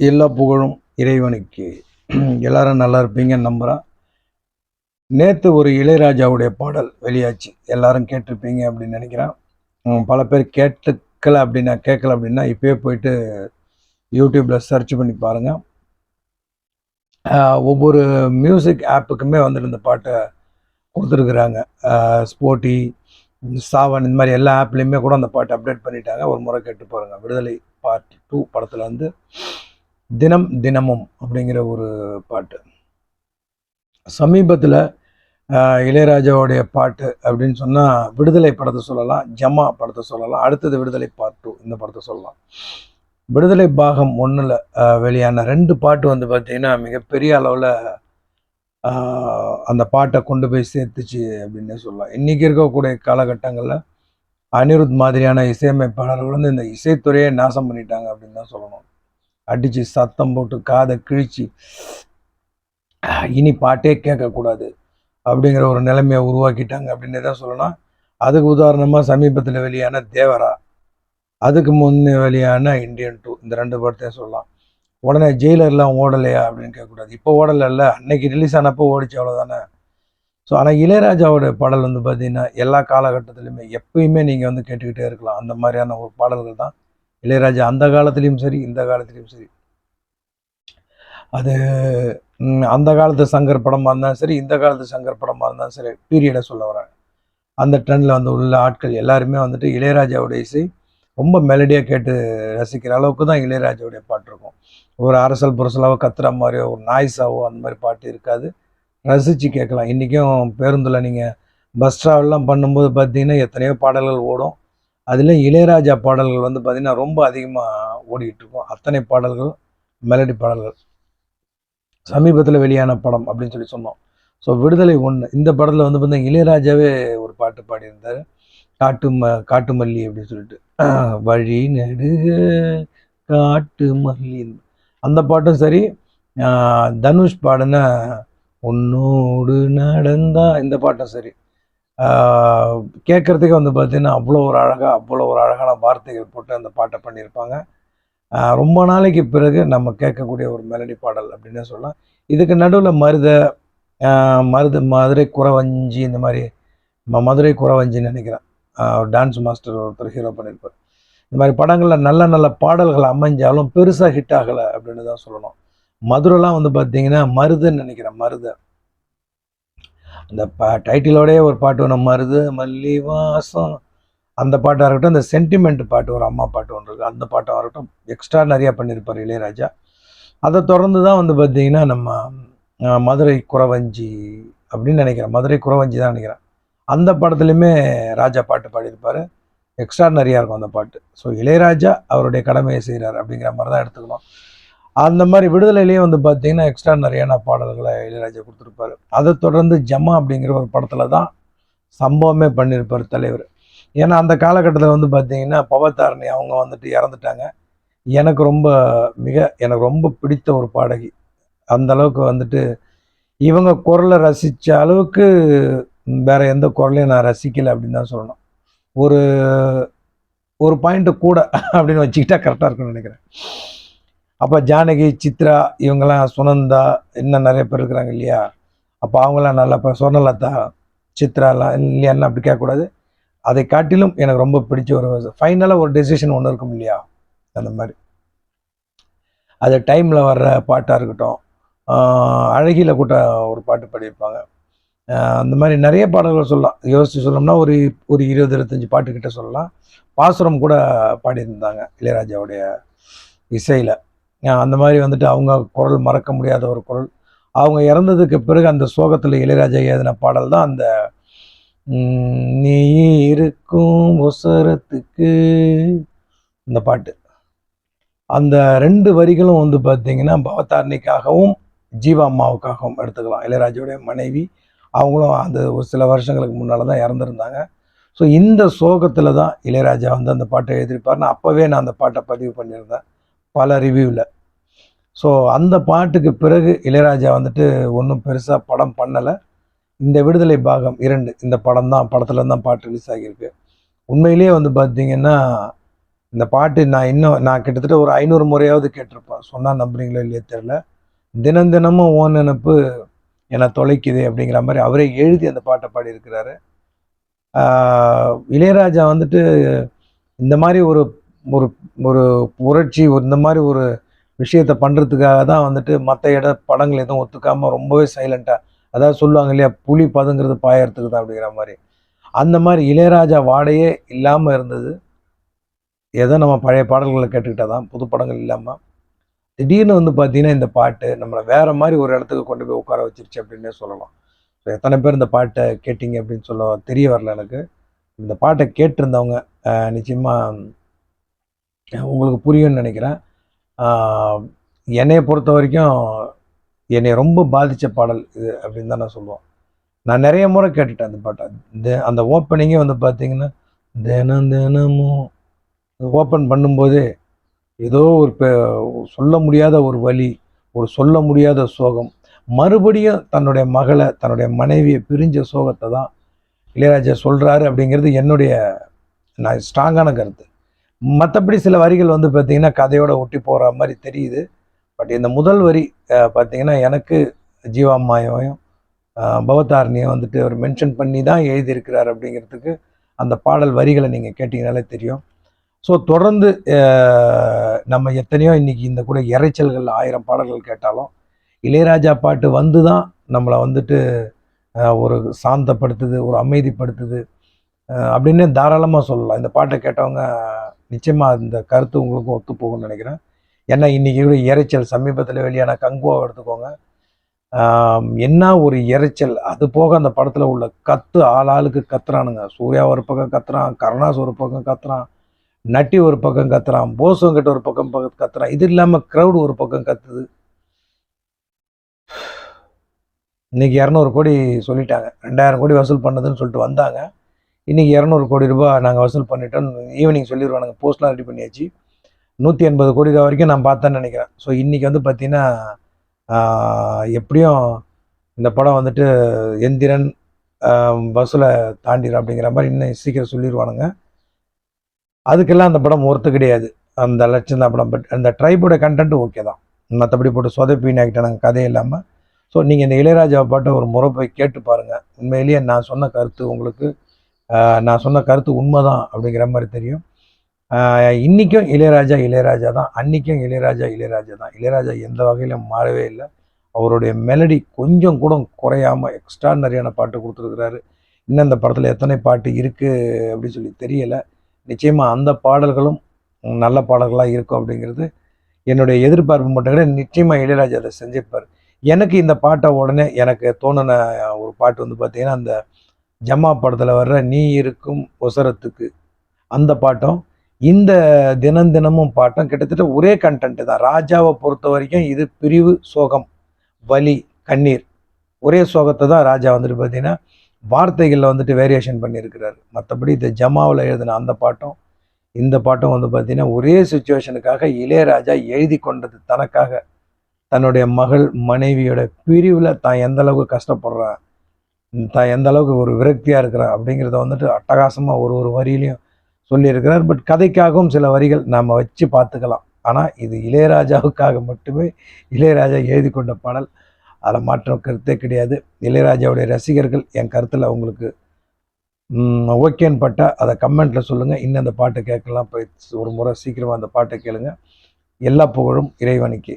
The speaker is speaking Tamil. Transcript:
எல்லா புகழும் இறைவனுக்கு. எல்லாரும் நல்லா இருப்பீங்கன்னு நம்புகிறேன் நேற்று ஒரு இளையராஜாவுடைய பாடல் வெளியாச்சு. எல்லாரும் கேட்டிருப்பீங்க அப்படின்னு நினைக்கிறேன். பல பேர் கேட்டுக்கல அப்படின்னா கேட்கல அப்படின்னா இப்போயே போயிட்டு யூடியூப்பில் சர்ச் பண்ணி பாருங்கள் ஒவ்வொரு மியூசிக் ஆப்புக்குமே வந்துட்டு இந்த பாட்டை கொடுத்துருக்குறாங்க. ஸ்போட்டி சாவன் இந்த மாதிரி எல்லா ஆப்லேயுமே கூட அந்த பாட்டை அப்டேட் பண்ணிட்டாங்க. ஒரு முறை கேட்டு பாருங்கள் விடுதலை பார்ட் டூ படத்தில் வந்து தினம் தினமும் அப்படிங்கிற ஒரு பாட்டு. சமீபத்தில் இளையராஜாவுடைய பாட்டு அப்படின்னு சொன்னால் விடுதலை படத்தை சொல்லலாம் ஜமா படத்தை சொல்லலாம் அடுத்தது விடுதலை பார்ட் டூ இந்த படத்தை சொல்லலாம். விடுதலை பாகம் ஒன்றில் வெளியான ரெண்டு பாட்டு வந்து பார்த்திங்கன்னா மிகப்பெரிய அளவில் அந்த பாட்டை கொண்டு போய் சேர்த்துச்சு அப்படின்னே சொல்லலாம். இன்றைக்கி இருக்கக்கூடிய காலகட்டங்களில் அனிருத் மாதிரியான இசையமைப்பாளர்கள் வந்து இந்த இசைத்துறையை நாசம் பண்ணிட்டாங்க அப்படின்னு தான் சொல்லணும். அடித்து சத்தம் போட்டு காதை கிழிச்சு இனி பாட்டே கேட்கக்கூடாது அப்படிங்கிற ஒரு நிலைமையை உருவாக்கிட்டாங்க அப்படின்னு தான் சொல்லணும் அதுக்கு உதாரணமாக சமீபத்தில் வெளியான தேவரா அதுக்கு முன்னே வெளியான இந்தியன் டூ இந்த ரெண்டு படத்தையும் சொல்லலாம். உடனே ஜெயிலர்லாம் ஓடலையா அப்படின்னு கேட்கக்கூடாது. இப்போ ஓடலைல்ல அன்னைக்கு ரிலீஸ் ஆனப்போ ஓடிச்சு அவ்வளோதானே ஸோ ஆனால் இளையராஜாவோட பாடல் வந்து பார்த்தீங்கன்னா எல்லா காலகட்டத்திலையுமே எப்பயுமே நீங்கள் வந்து கேட்டுக்கிட்டே இருக்கலாம். அந்த மாதிரியான ஒரு பாடல்கள் தான் இளையராஜா அந்த காலத்துலேயும் சரி இந்த காலத்துலேயும் சரி. அது அந்த காலத்து சங்கர் படமாக இருந்தாலும் சரி இந்த காலத்து சங்கர் படமாக இருந்தாலும் சரி பீரியடை சொல்ல வரேன் அந்த ட்ரெண்டில் வந்து உள்ள ஆட்கள் எல்லாருமே வந்துட்டு இளையராஜாவோட இசை ரொம்ப மெலடியாக கேட்டு ரசிக்கிற அளவுக்கு தான் இளையராஜாவுடைய பாட்டு இருக்கும். ஒரு அரசல் புரசலாவோ கத்துற மாதிரியோ ஒரு நாய்ஸாவோ அந்த மாதிரி பாட்டு இருக்காது. ரசித்து கேட்கலாம். இன்றைக்கும் பேருந்தில் நீங்கள் பஸ் ட்ராவல்லாம் பண்ணும்போது பார்த்தீங்கன்னா எத்தனையோ பாடல்கள் ஓடும். அதில் இளையராஜா பாடல்கள் வந்து பார்த்திங்கன்னா ரொம்ப அதிகமாக ஓடிக்கிட்டு இருக்கும் அத்தனை பாடல்கள் மெலடி பாடல்கள். சமீபத்தில் வெளியான படம் அப்படின்னு சொல்லி சொன்னோம். ஸோ விடுதலை ஒன்று இந்த படத்தில் வந்து பார்த்திங்கன்னா இளையராஜாவே ஒரு பாட்டு பாடியிருந்தார். காட்டு ம காட்டு மல்லி அப்படின்னு சொல்லிட்டு. வழி நெடுக காட்டு மல்லி. அந்த பாட்டும் சரி. தனுஷ் பாடின உன்னோடு நடந்தா இந்த பாட்டும் சரி. கேட்குறதுக்கே வந்து பார்த்தீங்கன்னா அவ்வளோ ஒரு அழகாக அவ்வளோ ஒரு அழகான வார்த்தைகள் போட்டு அந்த பாட்டை பண்ணியிருப்பாங்க. ரொம்ப நாளைக்கு பிறகு நம்ம கேட்கக்கூடிய ஒரு மெலடி பாடல் அப்படின்னு சொல்லலாம். இதுக்கு நடுவில் மருத மருது மருத மதுரை குறவஞ்சி இந்த மாதிரி மதுரை குறவஞ்சின்னு நினைக்கிறேன். டான்ஸ் மாஸ்டர் ஒருத்தர் ஹீரோ பண்ணியிருப்பார். இந்த மாதிரி படங்களில் நல்ல நல்ல பாடல்கள் அமைஞ்சாலும் பெருசாக ஹிட் ஆகலை அப்படின்னு தான் சொல்லணும். மதுரைலாம் வந்து பார்த்திங்கன்னா மருதுன்னு நினைக்கிறேன் மருதை. அந்த பா டைட்டிலோடையே ஒரு பாட்டு ஒன்று மருது மல்லி வாசம் அந்த பாட்டாக இருக்கட்டும் அந்த சென்டிமெண்ட் பாட்டு ஒரு அம்மா பாட்டு ஒன்று இருக்குது அந்த பாட்டாக இருக்கட்டும் எக்ஸ்ட்ரா நிறையா பண்ணியிருப்பார் இளையராஜா. அதை தொடர்ந்து தான் வந்து பார்த்தீங்கன்னா நம்ம மதுரை குறவஞ்சி அப்படின்னு நினைக்கிறேன். மதுரை குறவஞ்சி தான் நினைக்கிறேன். அந்த படத்துலையுமே ராஜா பாட்டு பாடியிருப்பார். எக்ஸ்ட்ரா நிறையா இருக்கும் அந்த பாட்டு. ஸோ இளையராஜா அவருடைய கடமையை செய்கிறார் அப்படிங்கிற மாதிரி தான் எடுத்துக்கணும். அந்த மாதிரி விடுதலையிலேயே வந்து பார்த்தீங்கன்னா எக்ஸ்ட்ரா நிறையான பாடல்களை இளையராஜா கொடுத்துருப்பாரு. அதை தொடர்ந்து ஜமா அப்படிங்கிற ஒரு படத்தில் தான் சம்பவமே பண்ணியிருப்பார் தலைவர். ஏன்னா அந்த காலகட்டத்தில் வந்து பார்த்தீங்கன்னா பவதாரணி அவங்க வந்துட்டு இறந்துட்டாங்க. எனக்கு ரொம்ப மிக எனக்கு ரொம்ப பிடித்த ஒரு பாடகி. அந்த அளவுக்கு வந்துட்டு இவங்க குரலை ரசித்த அளவுக்கு வேற எந்த குரலையும் நான் ரசிக்கலை அப்படின்னு தான் சொல்லணும். ஒரு ஒரு பாயிண்ட்டு கூட அப்படின்னு வச்சுக்கிட்டா கரெக்டாக இருக்கும்னு நினைக்கிறேன். அப்போ ஜானகி சித்ரா இவங்கெல்லாம் சுனந்தா இன்னும் நிறைய பேர் இருக்கிறாங்க இல்லையா? அப்போ அவங்களாம் நல்லா இப்போ சொர்ணலதா சித்ராலாம் இல்லையான்னு அப்படி கேட்கக்கூடாது. அதை காட்டிலும் எனக்கு ரொம்ப பிடிச்ச ஒரு ஃபைனலாக ஒரு டெசிஷன் ஒன்று இருக்கும் இல்லையா? அந்த மாதிரி. அது டைமில் வர்ற பாட்டாக இருக்கட்டும். அழகியில் கூட்ட ஒரு பாட்டு பாடியிருப்பாங்க. அந்த மாதிரி நிறைய பாடல்கள் சொல்லலாம். யோசிச்சு சொல்லணும்னா ஒரு ஒரு இருபது இருபத்தஞ்சி பாட்டுக்கிட்ட சொல்லலாம். பாசுரம் கூட பாடியிருந்தாங்க இளையராஜாவுடைய இசையில். அந்த மாதிரி வந்துட்டு அவங்க குரல் மறக்க முடியாத ஒரு குரல். அவங்க இறந்ததுக்கு பிறகு அந்த சோகத்தில் இளையராஜா எழுதின பாடல் தான் அந்த நீ இருக்கும் ஒசரத்துக்கு இந்த பாட்டு. அந்த ரெண்டு வரிகளும் வந்து பார்த்தீங்கன்னா பவதாரணிக்காகவும் ஜீவா அம்மாவுக்காகவும் எடுத்துக்கலாம். இளையராஜாவுடைய மனைவி அவங்களும் அந்த ஒரு சில வருஷங்களுக்கு முன்னால் தான் இறந்துருந்தாங்க. ஸோ இந்த சோகத்தில் தான் இளையராஜா வந்து அந்த பாட்டை எழுதியிருப்பார் அப்போவே நான் அந்த பாட்டை பதிவு பண்ணியிருந்தேன். பல ரிவ்யூவில் ஸோ அந்த பாட்டுக்கு பிறகு இளையராஜா வந்துட்டு ஒன்றும் பெருசாக படம் பண்ணலை. இந்த விடுதலை பாகம் இரண்டு இந்த படம் தான் படத்துல தான் பாட்டு ரிலீஸ் ஆகியிருக்கு. உண்மையிலேயே வந்து பார்த்தீங்கன்னா இந்த பாட்டு நான் இன்னும் நான் கிட்டத்தட்ட ஒரு ஐநூறு முறையாவது கேட்டிருப்பேன். சொன்னால் நம்புறீங்களோ இல்லையே தெரில தினம் தினமும் ஓன் நினப்பு என்னை தொலைக்குது அப்படிங்கிற மாதிரி அவரே எழுதி அந்த பாட்டை பாடியிருக்கிறாரு. இளையராஜா வந்துட்டு இந்த மாதிரி ஒரு ஒரு ஒரு புரட்சி ஒரு இந்த மாதிரி ஒரு விஷயத்தை பண்ணுறதுக்காக தான் வந்துட்டு மற்ற இட படங்கள் எதுவும் ஒத்துக்காமல் ரொம்பவே சைலண்ட்டாக அதாவது சொல்லுவாங்க இல்லையா புலி பதுங்கிறது பாயறதுக்கு தான் அப்படிங்கிற மாதிரி. அந்த மாதிரி இளையராஜா வாடையே இல்லாமல் இருந்தது. ஏதோ நம்ம பழைய பாடல்களை கேட்டுக்கிட்டா தான் புது படங்கள் இல்லாமல் திடீர்னு வந்து பார்த்தீங்கன்னா இந்த பாட்டு நம்மளை வேறு மாதிரி ஒரு இடத்துக்கு கொண்டு போய் உட்கார வச்சிருச்சு அப்படின்னே சொல்லலாம். ஸோ எத்தனை பேர் இந்த பாட்டை கேட்டிங்க அப்படின்னு சொல்ல தெரிய வரல எனக்கு. இந்த பாட்டை கேட்டிருந்தவங்க நிச்சயமாக உங்களுக்கு புரியும்னு நினைக்கிறேன். என்னையை பொறுத்த வரைக்கும் என்னை ரொம்ப பாதித்த பாடல் இது அப்படின்னு தான் நான் சொல்லுவேன். நான் நிறைய முறை கேட்டுட்டேன் அந்த பாட்டை. இந்த அந்த ஓப்பனிங்கே வந்து பார்த்தீங்கன்னா தினம் தினமும் ஓப்பன் பண்ணும்போதே ஏதோ ஒரு பெ- சொல்ல முடியாத ஒரு வழி ஒரு சொல்ல முடியாத சோகம். மறுபடியும் தன்னுடைய மகளை தன்னுடைய மனைவியை பிரிஞ்ச சோகத்தை தான் இளையராஜா சொல்கிறாரு அப்படிங்கிறது என்னுடைய நான் ஸ்ட்ராங்கான கருத்து. மற்றபடி சில வரிகள் வந்து பார்த்திங்கன்னா கதையோட ஒட்டி போகிற மாதிரி தெரியுது. பட் இந்த முதல் வரி பார்த்திங்கன்னா எனக்கு ஜீவாமாயையும் பவதாரணியும் வந்துட்டு அவர் மென்ஷன் பண்ணி தான் எழுதியிருக்கிறார் அப்படிங்கிறதுக்கு அந்த பாடல் வரிகளை நீங்கள் கேட்டிங்கனாலே தெரியும். ஸோ தொடர்ந்து நம்ம எத்தனையோ இன்றைக்கி இந்த கூட இறைச்சல்கள் ஆயிரம் பாடல்கள் கேட்டாலும் இளையராஜா பாட்டு வந்து தான் நம்மளை வந்துட்டு ஒரு சாந்தப்படுத்துது ஒரு அமைதிப்படுத்துது அப்படின்னு தாராளமாக சொல்லலாம். இந்த பாட்டை கேட்டவங்க நிச்சயமாக இந்த கருத்து உங்களுக்கும் ஒத்து போகும்னு நினைக்கிறேன். ஏன்னா இன்றைக்கி கூட இறைச்சல் சமீபத்தில் வெளியான கங்குவாவை எடுத்துக்கோங்க. என்ன ஒரு இறைச்சல்? அது போக அந்த படத்தில் உள்ள கத்து ஆளாளுக்கு கத்துறானுங்க. சூர்யா ஒரு பக்கம் கத்துறான் கருணாஸ் ஒரு பக்கம் கத்துறான் நட்டி ஒரு பக்கம் கத்துறான் போசங்கிட்ட ஒரு பக்கம் பக்கம் கத்துறான். இது இல்லாமல் க்ரௌடு ஒரு பக்கம் கத்துது. இன்னைக்கு இரநூறு கோடி சொல்லிட்டாங்க. ரெண்டாயிரம் கோடி வசூல் பண்ணதுன்னு சொல்லிட்டு வந்தாங்க. இன்றைக்கி இரநூறு கோடி ரூபாய் நாங்கள் வசூல் பண்ணிட்டோம் ஈவினிங் சொல்லிடுவானுங்க போஸ்ட்லாம் ரெடி பண்ணியாச்சு. நூற்றி எண்பது கோடி ரூபா வரைக்கும் நான் பார்த்தேன்னு நினைக்கிறேன். ஸோ இன்றைக்கி வந்து பார்த்திங்கன்னா எப்படியும் இந்த படம் வந்துட்டு எந்திரன் பஸ்ஸில் வசூலை தாண்டிடும் அப்படிங்கிற மாதிரி இன்னும் சீக்கிரம் சொல்லிடுவானுங்க அதுக்கெல்லாம் அந்த படம் ஒர்த்து கிடையாது. அந்த லட்சம் தான் படம். பட் அந்த ட்ரைபோட கண்டென்ட் ஓகே தான். மற்றபடி போட்டு சொதப்பின்னு நாங்கள் கதை இல்லாமல் ஸோ நீங்கள் இந்த இளையராஜா பாட்டை ஒரு முறை போய் கேட்டு பாருங்கள் உண்மையிலேயே நான் சொன்ன கருத்து உங்களுக்கு. நான் சொன்ன கருத்து உண்மைதான் அப்படிங்கிற மாதிரி தெரியும். இன்றைக்கும் இளையராஜா இளையராஜா தான். அன்றைக்கும் இளையராஜா இளையராஜா தான். இளையராஜா எந்த வகையிலும் மாறவே இல்லை. அவருடைய மெலடி கொஞ்சம் கூட குறையாம எக்ஸ்ட்ரானரியான பாட்டு கொடுத்துருக்கிறாரு. இன்னும் இந்த படத்தில் எத்தனை பாட்டு இருக்குது அப்படின்னு சொல்லி தெரியலை. நிச்சயமாக அந்த பாடல்களும் நல்ல பாடல்களாக இருக்கும் அப்படிங்கிறது என்னுடைய எதிர்பார்ப்பு மட்டும் கிடையாது. நிச்சயமாக இளையராஜா அதை செஞ்சிருப்பார். எனக்கு இந்த பாட்டை உடனே எனக்கு தோணுன ஒரு பாட்டு வந்து பார்த்திங்கன்னா அந்த ஜம்மா படத்தில் வர்ற நீ இருக்கும் ஒசரத்துக்கு அந்த பாட்டும் இந்த தினம் தினமும் பாட்டும் கிட்டத்தட்ட ஒரே கண்டென்ட் தான். ராஜாவை பொறுத்த வரைக்கும் இது பிரிவு சோகம் வலி கண்ணீர். ஒரே சோகத்தை தான் ராஜா வந்துட்டு பார்த்தீங்கன்னா வார்த்தைகளில் வந்துட்டு வேரியேஷன் பண்ணியிருக்கிறாரு. மற்றபடி இந்த ஜமாவில் எழுதின அந்த பாட்டும் இந்த பாட்டும் வந்து பார்த்தீங்கன்னா ஒரே சுச்சுவேஷனுக்காக இளையராஜா எழுதி கொண்டது தனக்காக. தன்னுடைய மகள் மனைவியோட பிரிவில் தான் எந்த அளவுக்கு கஷ்டப்படுறான் தான் எந்த அளவுக்கு ஒரு விரக்தியாக இருக்கிறான் அப்படிங்கிறத வந்துட்டு அட்டகாசமாக ஒரு ஒரு வரியிலையும் சொல்லியிருக்கிறார். பட் கதைக்காகவும் சில வரிகள் நாம் வச்சு பார்த்துக்கலாம். ஆனால் இது இளையராஜாவுக்காக மட்டுமே இளையராஜா எழுதி கொண்ட பாடல். அதில் மாற்றம் கருத்தே கிடையாது. இளையராஜாவுடைய ரசிகர்கள் என் கருத்தில் உங்களுக்கு ஓகேன்னு பட்டா அதை கமெண்ட்டில் சொல்லுங்கள் இன்னும் அந்த பாட்டை கேட்கலாம். போய் ஒரு முறை சீக்கிரமாக அந்த பாட்டை கேளுங்கள் எல்லா புகழும் இறைவனுக்கு.